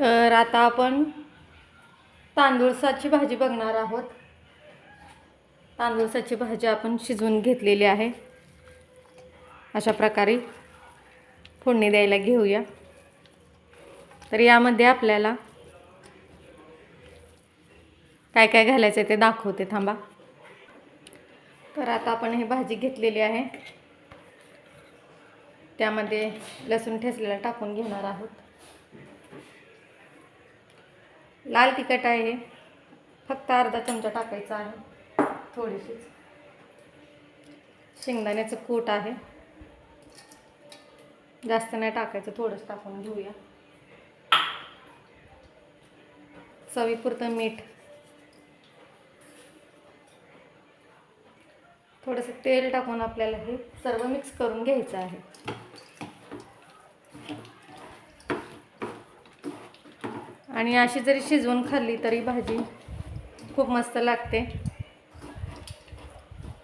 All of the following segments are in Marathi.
तर आता आपण तांदूळसाची भाजी बघणार आहोत. तांदूळसाची भाजी आपण शिजवून घेतलेली आहे. अशा प्रकारे फोडणी द्यायला घेऊया. तर यामध्ये आपल्याला काय काय घालायचं आहे ते दाखवते थांबा. तर आता आपण ही भाजी घेतलेली आहे. त्यामध्ये लसूण ठेचलेला टाकून घेणार आहोत. लाल तिखट आहे. फक्त अर्धा चमचा टाकायचा आहे. थोडीशीच शेंगदाण्याचं कूट आहे. जास्त नाही टाकायचं थोडंच टाकून घेऊया. चवीपुरतं मीठ. थोडंसं तेल टाकून आपल्याला हे सर्व मिक्स करून घ्यायचं आहे. आणि अशी जरी शिजवून खाल्ली तरी भाजी खूप मस्त लागते.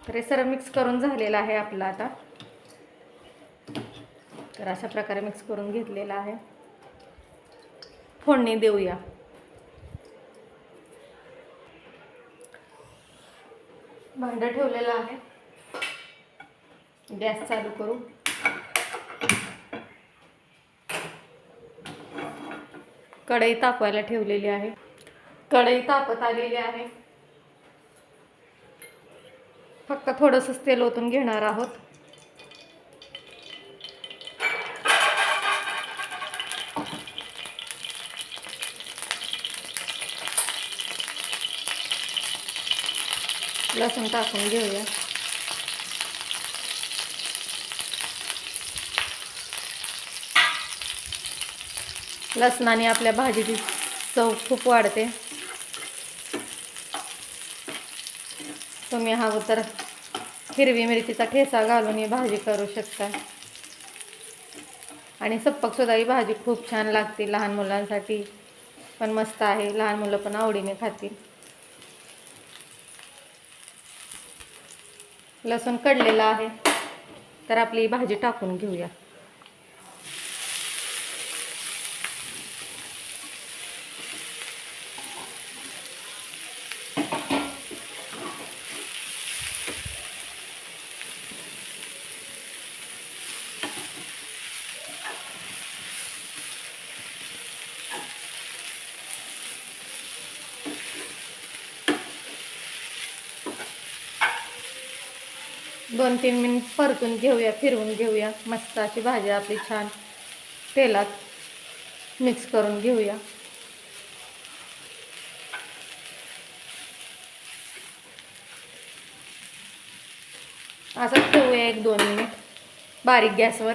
तर हे सर्व मिक्स करून झालेलं आहे आपलं आता. तर अशा प्रकारे मिक्स करून घेतलेलं आहे. फोडणी देऊया. भांडं ठेवलेलं आहे. गॅस चालू करू. कढई तापवायला ठेवलेली आहे. कढई तापत आलेली आहे. फक्त थोडंसंच तेल ओतून घेणार आहोत. लसूण टाकून घेऊया. लसणाने आपल्या भाजीची चव खूप वाढते. तुम्ही हवं तर हिरवी मिरचीचा ठेचा घालून ही भाजी करू शकता आणि सप्पकसुद्धा ही भाजी खूप छान लागते लहान मुलांसाठी. पण मस्त आहे. लहान मुलं पण आवडीने खातील. लसूण कडलेला आहे. तर आपली ही भाजी टाकून घेऊया. दोन तीन मिनिट परतून घेऊया फिरवून घेऊया. मस्त अशी भाजी आपली छान तेलात मिक्स करून घेऊया. असंच ठेवूया एक दोन मिनिट. बारीक गॅसवर.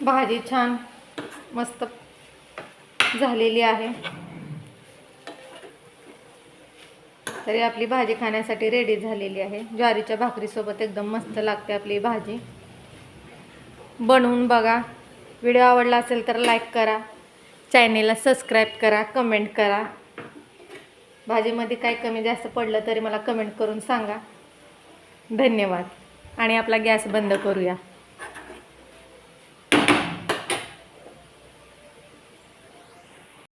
भाजी छान मस्त झालेली आहे. तरी आपली भाजी खाण्यासाठी रेडी झालेली आहे. ज्वारीच्या भाकरीसोबत एकदम मस्त लागते आपली भाजी. बनवून बघा. व्हिडिओ आवडला असेल तर लाईक करा. चॅनेलला सबस्क्राईब करा कमेंट करा. भाजीमध्ये काय कमी जास्त पडलं तरी मला कमेंट करून सांगा. धन्यवाद. आणि आपला गॅस बंद करूया.